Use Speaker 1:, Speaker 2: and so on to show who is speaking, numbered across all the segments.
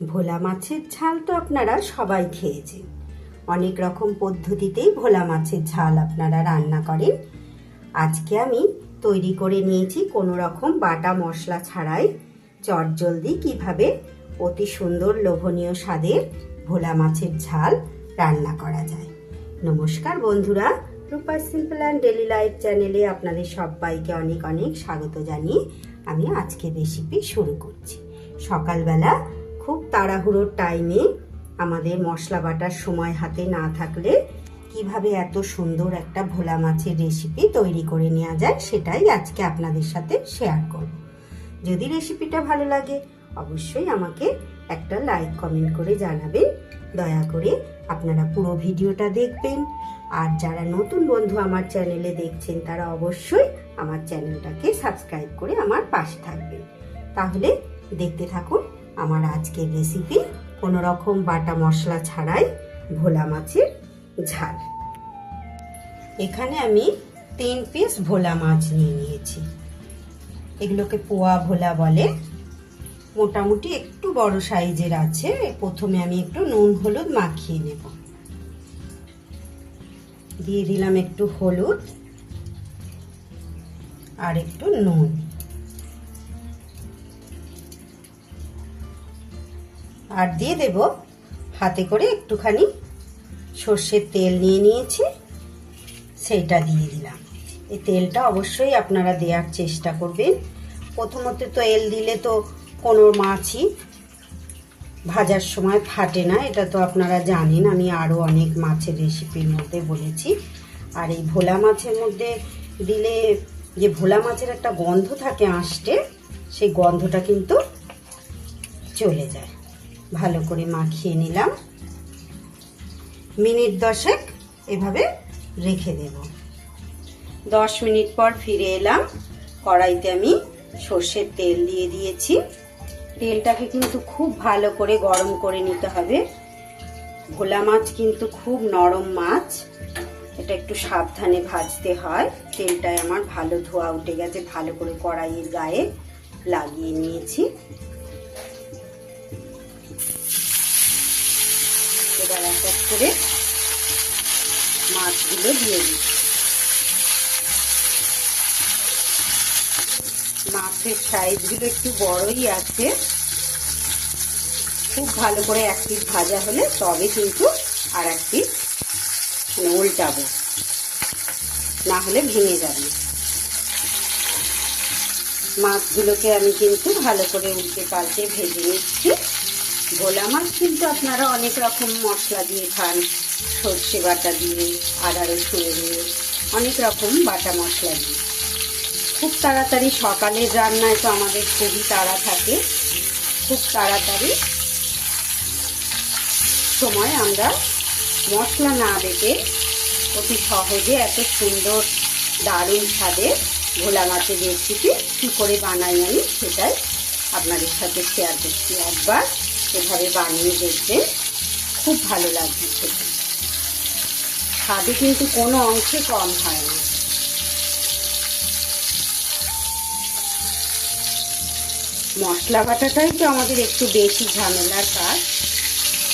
Speaker 1: ভোলা মাছের ঝাল তো আপনারা সবাই খেয়েছেন। অনেক রকম পদ্ধতিতেই ভোলা মাছের ঝাল আপনারা রান্না করেন। আজকে আমি তৈরি করে নিয়েছি কোনো রকম বাটা মশলা ছাড়াই চটজলদি কীভাবে অতি সুন্দর লোভনীয় স্বাদের ভোলা মাছের ঝাল রান্না করা যায়। নমস্কার বন্ধুরা, Rupa simple and daily life চ্যানেলে আপনাদের সবাইকে অনেক অনেক স্বাগত জানিয়ে আমি আজকে রেসিপি শুরু করছি। সকালবেলা তাড়াহুড়োর টাইমে আমাদের মশলা বাটার সময় হাতে না থাকলে কীভাবে এত সুন্দর একটা ভোলা মাছের রেসিপি তৈরি করে নেওয়া যায় সেটাই আজকে আপনাদের সাথে শেয়ার করব। যদি রেসিপিটা ভালো লাগে, অবশ্যই আমাকে একটা লাইক কমেন্ট করে জানাবেন। দয়া করে আপনারা পুরো ভিডিওটা দেখবেন। আর যারা নতুন বন্ধু আমার চ্যানেলে দেখছেন, তারা অবশ্যই আমার চ্যানেলটাকে সাবস্ক্রাইব করে আমার পাশে থাকবেন। তাহলে দেখতে থাকুন। আমার আজকের রেসিপি কোনো রকম বাটা মশলা ছাড়াই ভোলা মাছের ঝাল। এখানে আমি তিন পিস ভোলা মাছ নিয়ে নিয়েছি। এগুলোকে পোয়া ভোলা বলে। মোটামুটি একটু বড় সাইজের আছে। প্রথমে আমি একটু নুন, হলুদ মাখিয়ে নেব। দিয়ে দিলাম একটু হলুদ আর একটু নুন। আর দিয়ে দেব হাতে করে একটুখানি সর্ষের তেল নিয়ে নিয়েছি, সেইটা দিয়ে দিলাম। এই তেলটা অবশ্যই আপনারা দেওয়ার চেষ্টা করবেন। প্রথমত তো এল দিলে তো কোনো মাছই ভাজার সময় ফাটে না, এটা তো আপনারা জানেন। আমি আরও অনেক মাছের রেসিপির মধ্যে বলেছি। আর এই ভোলা মাছের মধ্যে দিলে যে ভোলা মাছের একটা গন্ধ থাকে আঁশটে, সেই গন্ধটা কিন্তু চলে যায়। ভালো করে মাখিয়ে নিলাম। মিনিট দশেক এভাবে রেখে দেব। দশ মিনিট পর ফিরে এলাম। কড়াইতে আমি সর্ষের তেল দিয়ে দিয়েছি। তেলটাকে কিন্তু খুব ভালো করে গরম করে নিতে হবে। ভোলা মাছ কিন্তু খুব নরম মাছ। এটা একটু সাবধানে ভাজতে হয়। তেলটায় আমার ভালো ধোয়া উঠে গেছে। ভালো করে কড়াইয়ের গায়ে লাগিয়ে নিয়েছি। এবার এক এক করে মাছগুলো দিয়ে দিই। মাছের সাইজগুলো একটু বড়ই আছে। খুব ভালো করে এক পিস ভাজা হলে তবে কিন্তু আর এক পিস মানে উল্টাবো। না হলে ভেঙে যাবে। মাছগুলোকে আমি কিন্তু ভালো করে উল্টে পাল্টে ভেজে নিচ্ছি। ভোলা মাছ কিন্তু আপনারা অনেক রকম মশলা দিয়ে খান, সর্ষে বাটা দিয়ে, আদা রসুন দিয়ে, অনেক রকম বাটা মশলা দিয়ে। খুব তাড়াতাড়ি সকালের রান্নায় তো আমাদের খুবই তাড়া থাকে, খুব তাড়াতাড়ি সময় আমরা মশলা না বেটে অতি সহজে এত সুন্দর দারুণ স্বাদের ভোলা মাছের রেসিপি কী করে বানাই আমি সেটাই আপনাদের সাথে শেয়ার করছি একবার। এভাবে বানিয়ে দেখবেন খুব ভালো লাগবে খেতে। স্বাদে কিন্তু কোনো অংশে কম হয় না। মশলা বাটাটাই তো আমাদের একটু বেশি ঝামেলার কাজ।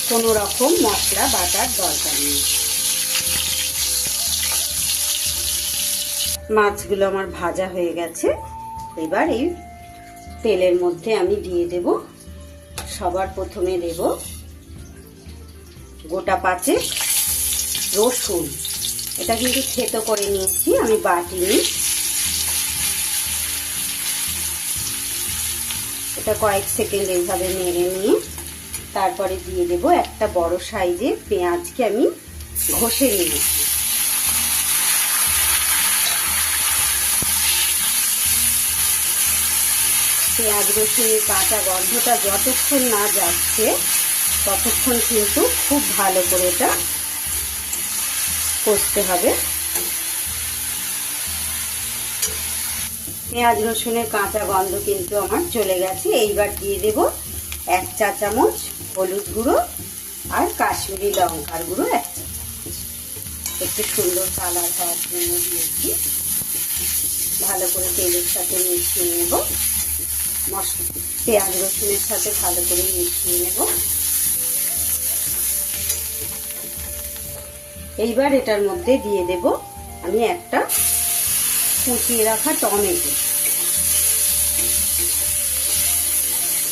Speaker 1: কোনো রকম মশলা বাটার দরকার নেই। মাছগুলো আমার ভাজা হয়ে গেছে। এবার এই তেলের মধ্যে আমি দিয়ে দেব সবার প্রথমে দেব গোটা পাচে রসুন। এটা কিন্তু থেতো করে নিয়েছি, আমি বাটিনি এটা কয়েক সেকেন্ড এইভাবে নেড়ে নিয়ে তারপরে দিয়ে দেব একটা বড় সাইজের পেঁয়াজকে আমি ঘষে নিয়েছি। পেঁয়াজ রসুনের কাঁচা গন্ধটা যতক্ষণ না যাচ্ছে, ততক্ষণ কিন্তু খুব ভালো করে এটা কষতে হবে। পেঁয়াজ, রসুনের কাঁচা গন্ধ কিন্তু আমার চলে গেছে। এইবার দিয়ে দেব এক চা চামচ হলুদ গুঁড়ো আর কাশ্মীরি লঙ্কার গুঁড়ো এক চা চামচ। একটু সুন্দর কালার হওয়ার জন্য দিয়েছি। ভালো করে তেলের সাথে মিশিয়ে নেব। মশলা পেঁয়াজ, রসুনের সাথে ভালো করে মিশিয়ে নেব। এইবার এটার মধ্যে দিয়ে দেব আমি একটা কুচিয়ে রাখা টমেটো।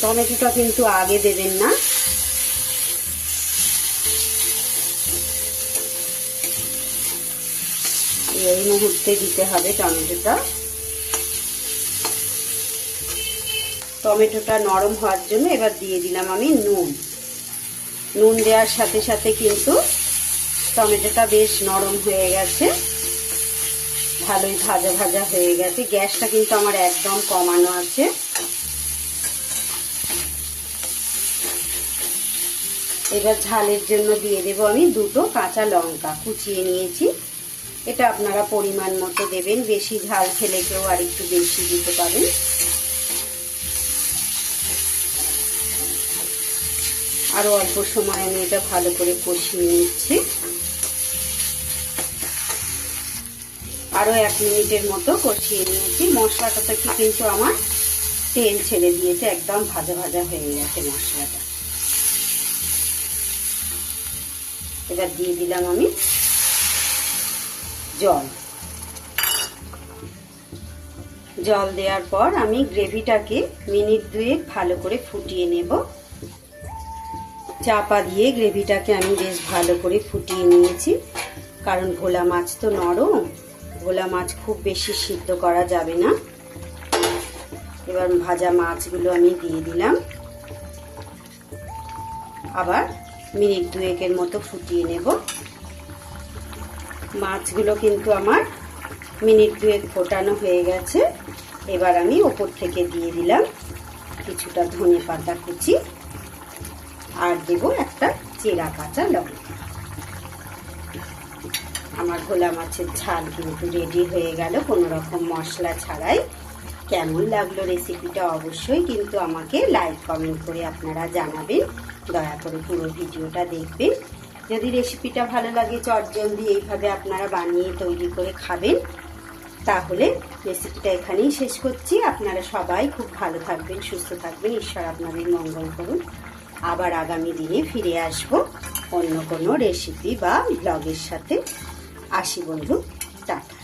Speaker 1: টমেটোটা কিন্তু আগে দেবেন না। এই মুহূর্তে দিতে হবে টমেটোটা। টমেটোটা নরম হওয়ার জন্য এবার দিয়ে দিলাম আমি নুন। নুন দেওয়ার সাথে সাথে কিন্তু টমেটোটা বেশ নরম হয়ে গেছে। ভালোই ভাজা ভাজা হয়ে গেছে। গ্যাসটা কিন্তু আমার একদম কমানো আছে। এবার ঝালের জন্য দিয়ে দেবো আমি দুটো কাঁচা লঙ্কা। কুচিয়ে নিয়েছি। এটা আপনারা পরিমাণ মতো দেবেন। বেশি ঝাল খেলে কেউ আর একটু বেশি দিতে পারেন। আরও অল্প সময় আমি এটা ভালো করে কষিয়ে নিচ্ছি। আরও এক মিনিটের মতো কষিয়ে নিয়েছি। মশলাটা থেকে কিন্তু আমার তেল ছেড়ে দিয়েছে, একদম ভাজা ভাজা হয়ে গেছে মশলাটা। এবার দিয়ে দিলাম আমি জল। জল দেওয়ার পর আমি গ্রেভিটাকে মিনিট দুয়েক ভালো করে ফুটিয়ে নেব। চাপা দিয়ে গ্রেভিটাকে আমি বেশ ভালো করে ফুটিয়ে নিয়েছি। কারণ ভোলা মাছ তো নরম, ভোলা মাছ খুব বেশি সিদ্ধ করা যাবে না। এবার ভাজা মাছগুলো আমি দিয়ে দিলাম। আবার মিনিট দুয়েকের মতো ফুটিয়ে নেব। মাছগুলো কিন্তু আমার মিনিট দুয়েক ফোটানো হয়ে গেছে। এবার আমি ওপর থেকে দিয়ে দিলাম কিছুটা ধনে পাতা কুচি। আর দেব একটা চেরা কাঁচা লঙ্কা। আমার ভোলা মাছের ঝাল কিন্তু রেডি হয়ে গেল, কোনো রকম মশলা ছাড়াই। কেমন লাগল রেসিপিটা অবশ্যই কিন্তু আমাকে লাইক কমেন্ট করে আপনারা জানাবেন। দয়া করে পুরো ভিডিওটা দেখবেন। যদি রেসিপিটা ভালো লাগে, চটজলদি এইভাবে আপনারা বানিয়ে তৈরি করে খাবেন। তাহলে রেসিপিটা এখানেই শেষ করছি। আপনারা সবাই খুব ভালো থাকবেন, সুস্থ থাকবেন। ঈশ্বর আপনাদের মঙ্গল করুন। আবার আগামী দিনে ফিরে আসব অন্য কোনো রেসিপি বা ব্লগের সাথে। আসি বন্ধু টাটা।